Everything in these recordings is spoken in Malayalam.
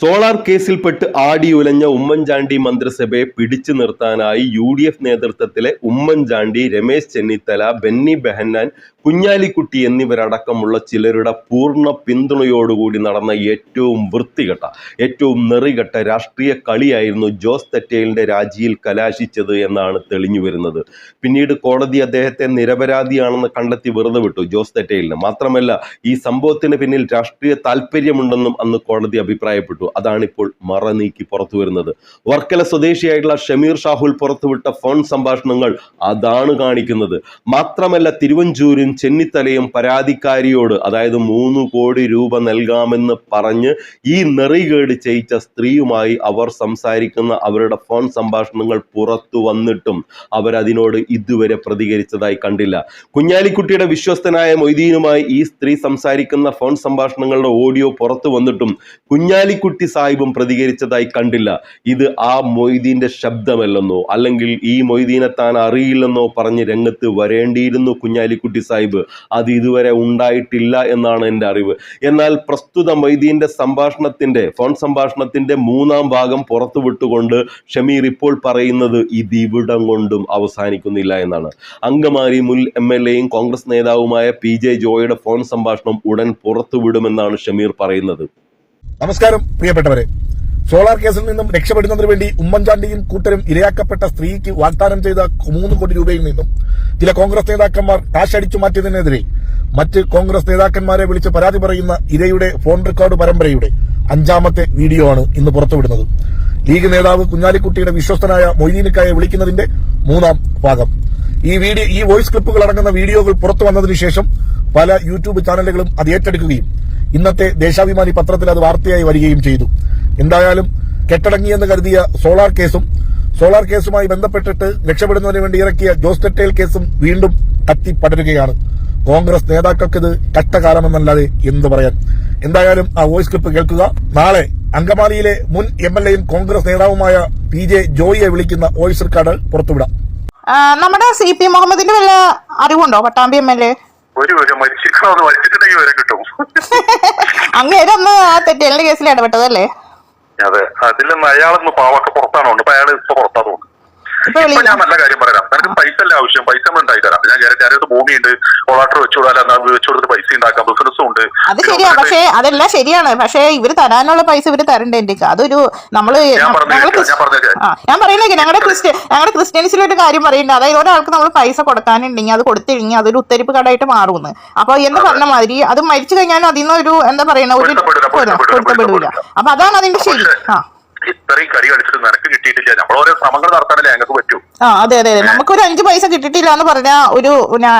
സോളാർ കേസിൽപ്പെട്ട് ആടിയുലഞ്ഞ ഉമ്മൻചാണ്ടി മന്ത്രിസഭയെ പിടിച്ചു നിർത്താനായി U D F നേതൃത്വത്തിലെ Oommen Chandy Ramesh Chennithala Benny Behanan Kunhalikutty എന്നിവരടക്കമുള്ള ചിലരുടെ പൂർണ പിന്തുണയോടുകൂടി നടന്ന ഏറ്റവും വൃത്തികെട്ട ഏറ്റവും നെറികെട്ട രാഷ്ട്രീയ കളിയായിരുന്നു ജോസ് തെറ്റേലിന്റെ രാജിയിൽ കലാശിച്ചത് എന്നാണ് തെളിഞ്ഞു വരുന്നത് പിന്നീട് കോടതി അദ്ദേഹത്തെ നിരപരാധിയാണെന്ന് കണ്ടെത്തി വെറുതെ വിട്ടു ജോസ് തെറ്റേലിന്. മാത്രമല്ല ഈ സംഭവത്തിന് പിന്നിൽ രാഷ്ട്രീയ താല്പര്യമുണ്ടെന്നും അന്ന് കോടതി അഭിപ്രായപ്പെട്ടു. അതാണ് ഇപ്പോൾ മറ നീക്കി പുറത്തു വരുന്നത്. വർക്കല സ്വദേശിയായിട്ടുള്ള ഷമീർ ഷാഹുൽ പുറത്തുവിട്ട ഫോൺ സംഭാഷണങ്ങൾ അതാണ് കാണിക്കുന്നത്. മാത്രമല്ല തിരുവഞ്ചൂരും ചെന്നിത്തലയും പരാതിക്കാരിയോട് അതായത് മൂന്ന് കോടി രൂപ നൽകാമെന്ന് പറഞ്ഞ് ഈ നെറികേട് ചെയ്യിച്ച സ്ത്രീയുമായി അവർ സംസാരിക്കുന്ന അവരുടെ ഫോൺ സംഭാഷണങ്ങൾ പുറത്തു വന്നിട്ടും അവരതിനോട് ഇതുവരെ പ്രതികരിച്ചതായി കണ്ടില്ല. കുഞ്ഞാലിക്കുട്ടിയുടെ വിശ്വസ്തനായ മൊയ്തീനുമായി ഈ സ്ത്രീ സംസാരിക്കുന്ന ഫോൺ സംഭാഷണങ്ങളുടെ ഓഡിയോ പുറത്തു വന്നിട്ടും കുഞ്ഞാലിക്കുട്ടി സാഹിബും പ്രതികരിച്ചതായി കണ്ടില്ല. ഇത് ആ മൊയ്തീന്റെ ശബ്ദമല്ലെന്നോ അല്ലെങ്കിൽ ഈ മൊയ്തീനെ താൻ അറിയില്ലെന്നോ പറഞ്ഞ് രംഗത്ത് വരേണ്ടിയിരുന്നു കുഞ്ഞാലിക്കുട്ടി സാഹിബ്. അത് ഇതുവരെ ഉണ്ടായിട്ടില്ല എന്നാണ് എന്റെ അറിവ്. എന്നാൽ പ്രസ്തുത മൊയ്തീന്റെ സംഭാഷണത്തിന്റെ ഫോൺ സംഭാഷണത്തിന്റെ മൂന്നാം ഭാഗം പുറത്തുവിട്ടുകൊണ്ട് ഷമീർ ഇപ്പോൾ പറയുന്നത് ഇത് ഇവിടം കൊണ്ടും അവസാനിക്കുന്നില്ല എന്നാണ്. അങ്കമാരി മുൻ എം എൽ എയും കോൺഗ്രസ് നേതാവുമായ പി ജെ ജോയുടെ ഫോൺ സംഭാഷണം ഉടൻ പുറത്തുവിടുമെന്നാണ് ഷമീർ പറയുന്നത്. നമസ്കാരം പ്രിയപ്പെട്ടവരെ. സോളാർ കേസിൽ നിന്നും രക്ഷപ്പെടുന്നതിന് വേണ്ടി ഉമ്മൻചാണ്ടിയും കൂട്ടരും ഇരയാക്കപ്പെട്ട സ്ത്രീക്ക് വാഗ്ദാനം ചെയ്ത മൂന്ന് കോടി രൂപയിൽ നിന്നും ചില കോൺഗ്രസ് നേതാക്കന്മാർ കാശടിച്ചു മാറ്റിയതിനെതിരെ മറ്റ് കോൺഗ്രസ് നേതാക്കന്മാരെ വിളിച്ച് പരാതി പറയുന്ന ഇരയുടെ ഫോൺ റെക്കോർഡ് പരമ്പരയുടെ അഞ്ചാമത്തെ വീഡിയോ ആണ് ഇന്ന് പുറത്തുവിടുന്നത്. ലീഗ് നേതാവ് കുഞ്ഞാലിക്കുട്ടിയുടെ വിശ്വസ്തനായ മൊയ്തീനിക്കായെ വിളിക്കുന്നതിന്റെ മൂന്നാം ഭാഗം. ഈ വീഡിയോ ഈ വോയിസ് ക്ലിപ്പുകൾ അടങ്ങുന്ന വീഡിയോകൾ പുറത്തു വന്നതിനു ശേഷം പല യൂട്യൂബ് ചാനലുകളും അത് ഏറ്റെടുക്കുകയും ഇന്നത്തെ ദേശാഭിമാനി പത്രത്തിൽ അത് വാർത്തയായി വരികയും ചെയ്തു. എന്തായാലും കെട്ടടങ്ങിയെന്ന് കരുതിയ സോളാർ കേസും സോളാർ കേസുമായി ബന്ധപ്പെട്ടിട്ട് രക്ഷപ്പെടുന്നതിന് വേണ്ടി ഇറക്കിയ ജോസ് ടെറ്റേൽ കേസും വീണ്ടും കത്തിപ്പടരുകയാണ് കോൺഗ്രസ് നേതാക്കൾക്ക് ഇത് കഷ്ടകാലമെന്നല്ലാതെ എന്ത് പറയാൻ. എന്തായാലും ആ വോയിസ് ക്ലിപ്പ് കേൾക്കുക. നാളെ അങ്കമാലിയിലെ മുൻ എം എൽ എയും കോൺഗ്രസ് നേതാവുമായ പി ജെ ജോയിയെ വിളിക്കുന്ന വോയിസ് റെക്കോർഡ് പുറത്തുവിടാം. നമ്മുടെ സി പി മുഹമ്മദിന്റെ വല്ല അറിവുണ്ടോ? പട്ടാമ്പി എം എൽ എ ഒരു ഒരു മരിച്ചിരിക്കണമെന്ന് മരിച്ചിട്ടുണ്ടെങ്കിൽ വരെ കിട്ടും. അങ്ങേരൊന്ന് ആ തെറ്റേലിന്റെ കേസിൽ ഇടപെട്ടതല്ലേ? അതെ. അതിലൊന്ന് അയാളൊന്ന് പാവൊക്കെ പുറത്താണോ? അപ്പൊ അയാൾ ഇപ്പൊ പുറത്താ തോന്നുന്നു. ഇപ്പൊ ഞാൻ നല്ല കാര്യം പറയാം. നിനക്ക് പൈസ അല്ല ആവശ്യം. പൈസ നമ്മൾ ഉണ്ടായി തരാം. ഞാൻ ഞാൻ ഞാനൊരു ഭൂമിയുണ്ട്. കോളാട്ടർ വെച്ചുകൂടാൻ വെച്ചു കൊടുത്ത് പൈസ ഉണ്ടാക്കാം. ബിസിനസ്സും ഉണ്ട്. അത് ശരിയാ. പക്ഷേ അതെല്ലാം ശരിയാണ്. പക്ഷേ ഇവർ തരാനുള്ള പൈസ ഇവർ തരണ്ടേ എനിക്ക് അതൊരു നമ്മൾ ഞാൻ പറയുന്നത് ഞങ്ങളുടെ ക്രിസ്ത്യൻ ഞങ്ങളുടെ ക്രിസ്ത്യൻസിൽ ഒരു കാര്യം പറയുന്നുണ്ട്. അതായത് ഒരാൾക്ക് നമ്മൾ പൈസ കൊടുക്കാനുണ്ടെങ്കിൽ അത് കൊടുത്തില്ലെങ്കിൽ അതൊരു ഉത്തരിപ്പ് കടായിട്ട് മാറുമെന്ന് അപ്പൊ എന്ന് പറഞ്ഞ മാതിരി അത് മരിച്ചു കഴിഞ്ഞാൽ അതിൽ നിന്ന് ഒരു എന്താ പറയുന്ന ഒരു പൊരുത്തപ്പെടില്ല അപ്പൊ അതാണ് അതിന്റെ ശരി. ആ. ഇത്രയും കരി കളിച്ചിട്ട് നിനക്ക് കിട്ടിയിട്ടില്ല. നമ്മൾ ഓരോ ശ്രമങ്ങൾ നടത്താനല്ലേ ഞങ്ങൾക്ക് പറ്റൂ. ആ അതെ അതെ നമുക്കൊരു അഞ്ച് പൈസ കിട്ടിയിട്ടില്ല എന്ന് പറഞ്ഞ ഒരു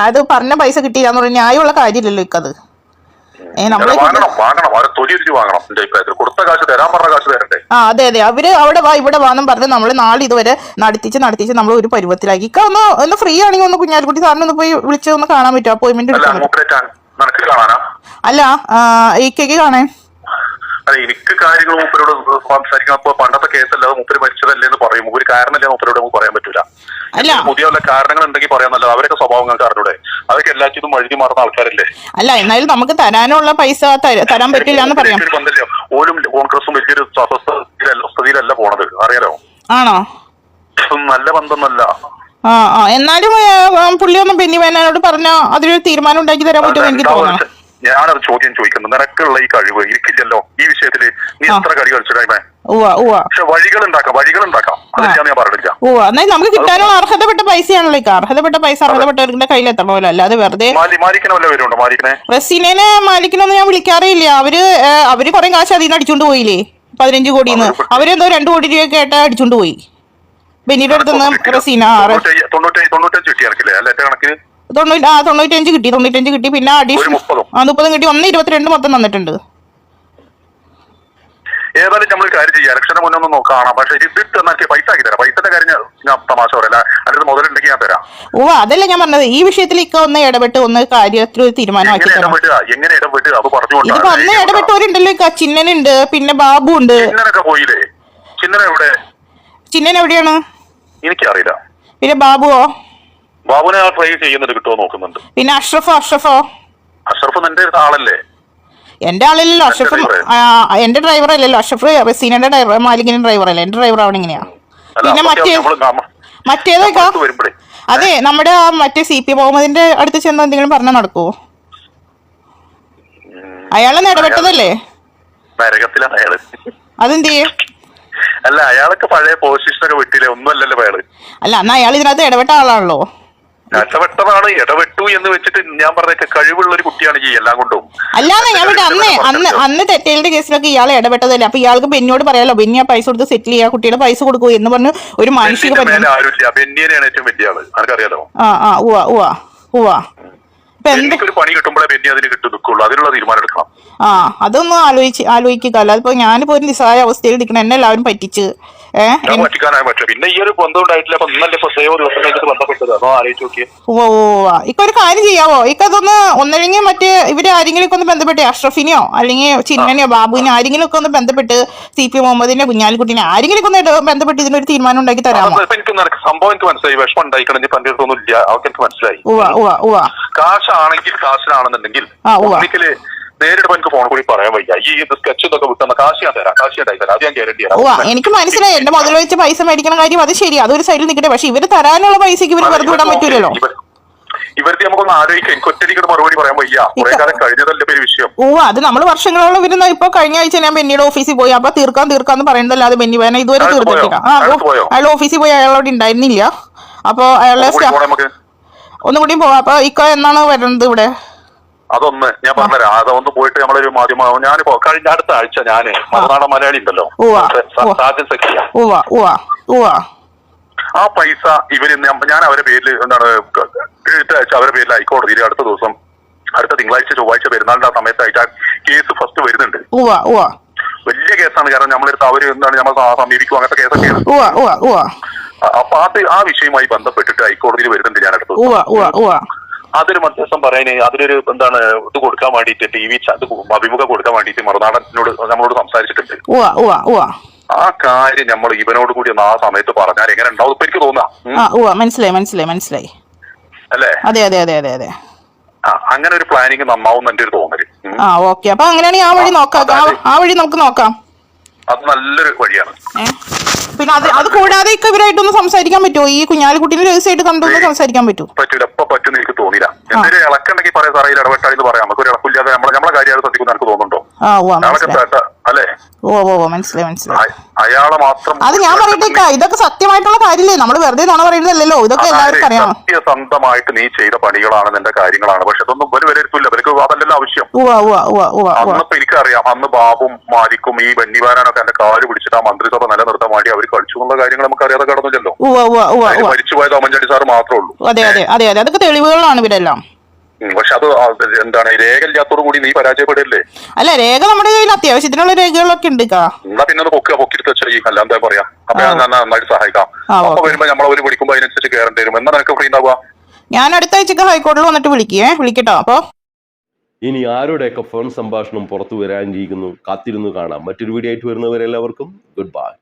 അത് പറഞ്ഞ പൈസ കിട്ടിയില്ല എന്ന് പറഞ്ഞാൽ ന്യായമുള്ള കാര്യമില്ലല്ലോ ഇക്കത്. നമ്മളെ അത് വാങ്ങണം വാങ്ങണം. അവരെ തൊലി വാങ്ങണം. എന്റെ അഭിപ്രായത്തിൽ കൊടുത്ത കാശ് തരാൻ പറഞ്ഞ കാശ് തരണ്ടേ? ആ അതെ അതെ. അവർ അവിടെ വാ ഇവിടെ വാന്നും പറഞ്ഞ് നമ്മൾ നാളെ ഇതുവരെ നടത്തിച്ച് നടത്തിച്ച് നമ്മൾ ഒരു പരുവത്തിലാക്കി. ഇക്ക ഒന്ന് ഒന്ന് ഫ്രീ ആണെങ്കിൽ ഒന്ന് കുഞ്ഞാലിക്കുട്ടി സാറിന് ഒന്ന് പോയി വിളിച്ച് ഒന്ന് കാണാൻ പറ്റുമോ? അപ്പോയിന്റ്മെന്റ് എടുക്കാൻ കാണാനാ? അല്ല ഈ കേക്ക് കാണാൻ. അല്ല എനിക്ക് കാര്യങ്ങൾ മൂപ്പരോട് സംസാരിക്കുന്നപ്പോ പണ്ടത്തെ കേസല്ലാതെ മൂപ്പര് മരിച്ചതല്ലേ എന്ന് പറയും. ഒരു കാരണമല്ലേ മൂപ്പരോട് നമുക്ക് പറയാൻ പറ്റൂല. അല്ല. പുതിയ വല്ല കാരണങ്ങൾ ഉണ്ടെങ്കിൽ പറയാന്നല്ല അവരൊക്കെ സ്വഭാവങ്ങൾ അറിഞ്ഞൂടെ അതൊക്കെ എല്ലാറ്റിനും വഴുതി മാറുന്ന ആൾക്കാരല്ലേ? അല്ല എന്നാലും നമുക്ക് തരാനുള്ള പൈസ തര- തരാൻ പറ്റില്ല എന്ന് പറയാം. ഓലും കോൺഗ്രസും വലിയൊരു സ്ഥിതിയിലല്ല പോണത്. അറിയാലോ? ആണോ? നല്ല ബന്ധമൊന്നല്ല ആ എന്നാലും പുള്ളി ഒന്ന് ബെന്നി വേനാനോട് പറഞ്ഞ അതിലൊരു തീരുമാനം ഉണ്ടാക്കി തരാൻ പറ്റുമെന്ന് എനിക്ക് തോന്നണം ഞാനത് ചോദ്യം ചോദിക്കുന്നു. നിനക്കുള്ള ഈ കഴിവ് ഇരിക്കില്ലല്ലോ ഈ വിഷയത്തിൽ നീ എത്ര കളി ഉവ്വ പക്ഷെ വഴികൾ ഉണ്ടാക്കാം വഴികൾ ഉണ്ടാക്കാം അതില്ല ഞാൻ പറഞ്ഞില്ല ഓ എന്നാൽ നമുക്ക് കിട്ടാനുള്ള അർഹതപ്പെട്ട പൈസയാണല്ലോ അർഹതപ്പെട്ട പൈസ അർഹതപ്പെട്ടവരുടെ കയ്യിൽ എത്തണമല്ലോ അല്ലാതെ വെറുതെ റസീനെ മാലിക്കിനൊന്നും ഞാൻ വിളിക്കാറേയില്ല. അവർ അവർ കുറെ കാശ് അതിൽ നിന്ന് അടിച്ചോണ്ട് പോയില്ലേ? പതിനഞ്ച് കോടിന്ന്. അവരെന്തോ രണ്ടു കോടി രൂപയൊക്കെ ആയിട്ട് അടിച്ചോണ്ട് പോയി. ബെന്നിയുടെ അടുത്തുനിന്ന് റസീന തൊണ്ണൂറ്റഞ്ച് കിട്ടി എനിക്കില്ലേ? കണക്കിന്? തൊണ്ണൂറ്റി ആ തൊണ്ണൂറ്റഞ്ച് കിട്ടി തൊണ്ണൂറ്റഞ്ച് കിട്ടി. പിന്നെ അഡീഷണൽ ആ മുപ്പതും കിട്ടി. ഒന്ന് ഇരുപത്തിരണ്ട് മൊത്തം തന്നിട്ടുണ്ട്. ഏതായാലും നമ്മൾ കാര്യം ചെയ്യാം. ഇലക്ഷന് മുന്നേ ഒന്ന് നോക്കാം പക്ഷെ ഇത് ഇട്ട് എന്നാക്കി പൈസ ആക്കി തരാം. പൈസയുടെ കാര്യം ഞാൻ- തമാശ പറയല. അതിന് മുതലുണ്ടെങ്കിൽ ഞാൻ തരാം. ഓ അതല്ല ഞാൻ പറഞ്ഞത്. ഈ വിഷയത്തിൽ ഇക്ക ഒന്ന് ഇടപെട്ട് ഒന്ന് കാര്യത്തിൽ ഒരു തീരുമാനമാക്കി എങ്ങനെ ഇടപെടുക എങ്ങനെ ഇടപെടുക അത് പറഞ്ഞു ഇതിപ്പോ അന്ന് ഇടപെട്ടവരുണ്ടല്ലോ. ഇക്ക ചിന്നനുണ്ട് പിന്നെ ബാബു ഉണ്ട് ചിന്നനൊക്കെ പോയില്ലേ? ചിന്നന എവിടെ? ചിന്നൻ എവിടെയാണ്? എനിക്കറിയില്ല. പിന്നെ ബാബുവോ? ബാബുനെ ആ ട്രൈ ചെയ്യുന്നത് കിട്ടുമോ നോക്കുന്നുണ്ട്. പിന്നെ അഷ്റഫോ അഷ്റഫോ? അഷ്റഫ് നിന്റെ ആളല്ലേ? എന്റെ ആളില്ലല്ലോ അഷ്റഫ് എന്റെ ഡ്രൈവർ അല്ലല്ലോ അഷ്റഫ് റസീനയുടെ ഡ്രൈവർ മാലിക്കിന്റെ ഡ്രൈവർ അല്ല? എന്റെ ഡ്രൈവർ അവിടെ ഇങ്ങനെയാ. പിന്നെ മറ്റേ മറ്റേതൊക്കെ അതെ നമ്മുടെ ആ മറ്റേ സി പി മുഹമ്മദിന്റെ അടുത്ത് ചെന്ന് എന്തെങ്കിലും പറഞ്ഞാൽ നടക്കുവോ? അയാളെ അയാൾ അതെന്ത് അല്ല അയാളൊക്കെ പഴയ പൊസിഷനൊക്കെ വിട്ടില്ലേ? ഒന്നും അല്ലല്ലോ അയാൾ. അല്ല എന്നാ അയാൾ ഇതിനകത്ത് ഇടപെട്ട ആളാണല്ലോ. ഇടപെട്ടതാണ് ഇടപെട്ടു എന്ന് വെച്ചിട്ട് ഞാൻ പറഞ്ഞൊക്കെ കഴിവുള്ള ഒരു കുട്ടിയാണ് ഈ എല്ലാം കൊണ്ടും. അല്ലാതെ ഞങ്ങളുടെ അന്ന് അന്ന് അന്ന് തെറ്റേലിന്റെ കേസിലൊക്കെ ഇയാൾ ഇടപെട്ടതല്ലേ? അപ്പൊ ഇയാൾക്ക് ബെന്നിയോട് പറയാലോ ബെന്നി ആ പൈസ കൊടുത്ത് സെറ്റിൽ ചെയ്യാ കുട്ടിയുടെ പൈസ കൊടുക്കൂ എന്ന് പറഞ്ഞു ഒരു മാനുഷിക ആരുമില്ല. ബെന്നിയനെയാണ് ഏറ്റവും വലിയ ആൾ. ആ ആ പണി കിട്ടുമ്പോഴേ ബെന്നി അതിന് കിട്ടു നിൽക്കുള്ളൂ. അതിനുള്ള തീരുമാനം എടുക്കണം. ആ അതൊന്നും ആലോചിച്ച് ആലോചിക്കുക. അല്ലാതെ ഇപ്പൊ ഞാനിപ്പോ ഒരു നിസ്സഹായ അവസ്ഥയിൽ നിൽക്കണം എന്നെ എല്ലാവരും പറ്റിച്ച്. പിന്നെ ഈ ഒരു ബന്ധം ഉണ്ടായിട്ടില്ല. അപ്പൊ ഇന്നലെ ഇപ്പൊ സേവ ദിവസം കഴിഞ്ഞിട്ട് ബന്ധപ്പെട്ടത്. അതോ ആലോചിച്ച് നോക്കിയേ. ഉവ്വ കാര്യം ചെയ്യാവോ? ഇക്കതൊന്ന് ഒന്നല്ലെങ്കിൽ മറ്റേ ഇവർ ആരെങ്കിലും ഒക്കെ ഒന്ന് ബന്ധപ്പെട്ട് അഷ്റഫിനെയോ അല്ലെങ്കിൽ ചിന്നനെയോ ബാബുവിനെ ആരെങ്കിലും ഒക്കെ ഒന്ന് ബന്ധപ്പെട്ട് സി പി മുഹമ്മദിനെ കുഞ്ഞാലിക്കുട്ടിനെ ആരെങ്കിലും ഒക്കെ ഒന്ന് ബന്ധപ്പെട്ട് ഇതിനൊരു തീരുമാനം ഉണ്ടാക്കി തരാമോ? എനിക്ക് സംഭവം എനിക്ക് മനസ്സിലായി. വിഷമം ഉണ്ടായിക്കണം. ഇനി പന്റെ അടുത്തൊന്നും ഇല്ല. അവർക്ക് എനിക്ക് മനസ്സിലായി. കാശാണെങ്കിൽ കാശിനാണെന്നുണ്ടെങ്കിൽ ആ, നേരിടുമ്പോ എനിക്ക് ഫോൺ കൂടി പറയാൻ വയ്യ. ഈ ഇത് സ്കെച്ച് ഇതൊക്കെ വിട്ടുന്ന കാശ് ഞാൻ തരാം കാശ് ഞാൻ തരാം അത് ഞാൻ ഗ്യാരണ്ടി തരാം. എനിക്ക് മനസ്സിലായി. എന്റെ മുതൽ വെച്ച് പൈസ മേടിക്കണ കാര്യം അത് ശരി അതൊരു സൈഡിൽ നിൽക്കട്ടെ പക്ഷെ ഇവർ തരാനുള്ള പൈസക്ക് ഇവർ വെറുതെ വിടാൻ പറ്റൂലല്ലോ. ഇവർക്ക് നമുക്കൊന്ന് ആലോചിക്കാം. എനിക്ക് ഒറ്റയ്ക്ക് മറുപടി പറയാൻ വയ്യ. കുറെ കാലം കഴിഞ്ഞതല്ലേ പേര് വിഷയം. ഓ അത് നമ്മൾ വർഷങ്ങളോളം വരുന്ന ഇപ്പൊ കഴിഞ്ഞ ആഴ്ച ഞാൻ ബെന്നിയുടെ ഓഫീസിൽ പോയി. അപ്പൊ തീർക്കാൻ തീർക്കാന്ന് പറയുന്നതല്ലാതെ ബെന്നി വേന ഇതുവരെ? തീർത്തിട്ടില്ല? അയാൾ ഓഫീസിൽ പോയി അയാളോട് ഉണ്ടായിരുന്നില്ല. അപ്പൊ അയാളെ ഒന്നുകൂടി പോവാം. അപ്പൊ ഇക്ക എന്നാണ് വരുന്നത് ഇവിടെ? അതൊന്ന് ഞാൻ പറഞ്ഞുതരാം. അതൊന്ന് പോയിട്ട് നമ്മളൊരു മാധ്യമം ഞാനിപ്പോ കഴിഞ്ഞ അടുത്ത ആഴ്ച ഞാൻ മറുനാടൻ മലയാളി ഉണ്ടല്ലോ. സാജൻ സഖിയ ആ പൈസ ഇവർ ഞാൻ- ഞാൻ അവരെ പേരിൽ എന്താണ് എഴുത്തയച്ച അവരുടെ പേരിൽ ഹൈക്കോടതിയിൽ അടുത്ത ദിവസം അടുത്ത തിങ്കളാഴ്ച ചൊവ്വാഴ്ച പെരുന്നാളിന്റെ ആ സമയത്തായിട്ട് ആ കേസ് ഫസ്റ്റ് വരുന്നുണ്ട്. വലിയ കേസാണ്. കാരണം നമ്മളെടുത്ത് അവർ എന്താണ് നമ്മൾ സമീപിക്കും. അങ്ങനത്തെ കേസൊക്കെയാണ്. അ- അപ്പൊ അത് ആ വിഷയവുമായി ബന്ധപ്പെട്ടിട്ട് ഹൈക്കോടതിയിൽ വരുന്നുണ്ട് ഞാൻ അടുത്ത അതൊരു മധ്യസ്ഥം പറയാന് അതിലൊരു എന്താണ് ഇത് കൊടുക്കാൻ വേണ്ടിയിട്ട് ടി വി അഭിമുഖം കൊടുക്കാൻ വേണ്ടിയിട്ട് മറുനാടനോട് നമ്മളോട് സംസാരിച്ചിട്ടുണ്ട്. ആ കാര്യം നമ്മൾ ഇവനോട് കൂടി ഒന്ന് ആ സമയത്ത് പറഞ്ഞാൽ എങ്ങനെ ഉണ്ടാവും ഇപ്പൊ എനിക്ക് തോന്നാ. മനസ്സിലായി മനസ്സിലായി മനസ്സിലായി. അല്ലേ? അതെ അതെ അതെ അതെ അതെ. അങ്ങനെ ഒരു പ്ലാനിങ് നന്നാവും എന്റെ ഒരു തോന്നൽ. ആ ഓക്കെ അപ്പൊ അങ്ങനെയാണെങ്കിൽ ആ വഴി നോക്കാം. ആ വഴി നമുക്ക് നോക്കാം. അത് നല്ലൊരു വഴിയാണ്. പിന്നെ അത് അത് കൂടാതെ ഒക്കെ ഇവരായിട്ടൊന്ന് സംസാരിക്കാൻ പറ്റുമോ ഈ കുഞ്ഞാലിക്കുട്ടീനെ രഹസ്യമായിട്ട് കണ്ടൊന്ന് സംസാരിക്കാൻ പറ്റുമോ പറ്റൂല. അപ്പൊ പറ്റും എനിക്ക് തോന്നില്ല എന്തെങ്കിലും ഇളക്കുണ്ടെങ്കിൽ പറയാം സാറേ ഇടപെട്ടാന്ന് പറയാം. നമുക്ക് ഒരു ഇളക്കില്ലാതെ നമ്മളെ നമ്മളെ കാര്യം സത്യം ശ്രദ്ധിക്കുന്ന എനിക്ക് തോന്നുന്നുണ്ടോ? ആ ഉവ്വ മനസ്സിലായി. അല്ലേ? ഓ ഓ മനസ്സിലായി മനസ്സിലായി. അയാളെ മാത്രം അത് ഞാൻ പറയട്ടെ ഇതൊക്കെ സത്യമായിട്ടുള്ള കാര്യമില്ലേ നമ്മൾ വെറുതെ നുണ പറയുന്നതല്ലോ ഇതൊക്കെ എല്ലാവർക്കും അറിയാം സത്യസന്ധമായിട്ട് നീ ചെയ്ത പണികളാണ് നിന്റെ കാര്യങ്ങളാണ്. പക്ഷെ അതൊന്നും ഇവർ വിലയിരുത്തില്ല ഇവർക്ക് അതല്ലല്ലോ ആവശ്യം. അന്നപ്പോ എനിക്കറിയാം. അന്ന് ബാബും മാരിക്കും ഈ ബന്നിവാരാനൊക്കെ എന്റെ കാൽ പിടിച്ചിട്ട് ആ മന്ത്രിസഭ നിലനിർത്താൻ വേണ്ടി അവർ കളിച്ചു എന്നുള്ള കാര്യങ്ങൾ നമുക്ക് അറിയാതെ കടന്നില്ലല്ലോ മരിച്ചുപോയത് അമ്മൻചാണ്ടി സാറ് മാത്രമേ ഉള്ളൂ. അതെ അതെ അതെ അതെ. അതൊക്കെ തെളിവുകളാണ് ഇവരെല്ലാം. പക്ഷെ അത് എന്താണ് രേഖയില്ലാത്തോടു കൂടി നീ പരാജയപ്പെടില്ലേ? അല്ല രേഖ നമ്മുടെ കയ്യിൽ അത്യാവശ്യത്തിനുള്ള രേഖകളൊക്കെ ഉണ്ട് എന്നാ പിന്നെ ഒന്ന് പൊക്കുക പൊക്കിട്ട് വെച്ചാൽ അല്ല എന്താ പറയാ? അപ്പൊ ഞാൻ നന്നാ- നന്നായിട്ട് സഹായിക്കാം. അപ്പൊ. വരുമ്പോ നമ്മളെ ഒരു വിളിക്കുമ്പോ അതിനനുസരിച്ച് കയറേണ്ടി വരും. എന്നാ നിനക്ക് ഫ്രീ ഉണ്ടാവുക ഞാൻ അടുത്ത ആഴ്ചക്ക് ഹൈക്കോടതിയിൽ വന്നിട്ട് വിളിക്കേ. വിളിക്കട്ടോ. അപ്പൊ? ഇനി ആരുടെയൊക്കെ ഫോൺ സംഭാഷണം പുറത്തു വരാനിരിക്കുന്നു കാത്തിരുന്നു കാണാം. മറ്റൊരു വീഡിയോ ആയിട്ട് വരുന്നവരെല്ലാവർക്കും ഗുഡ് ബൈ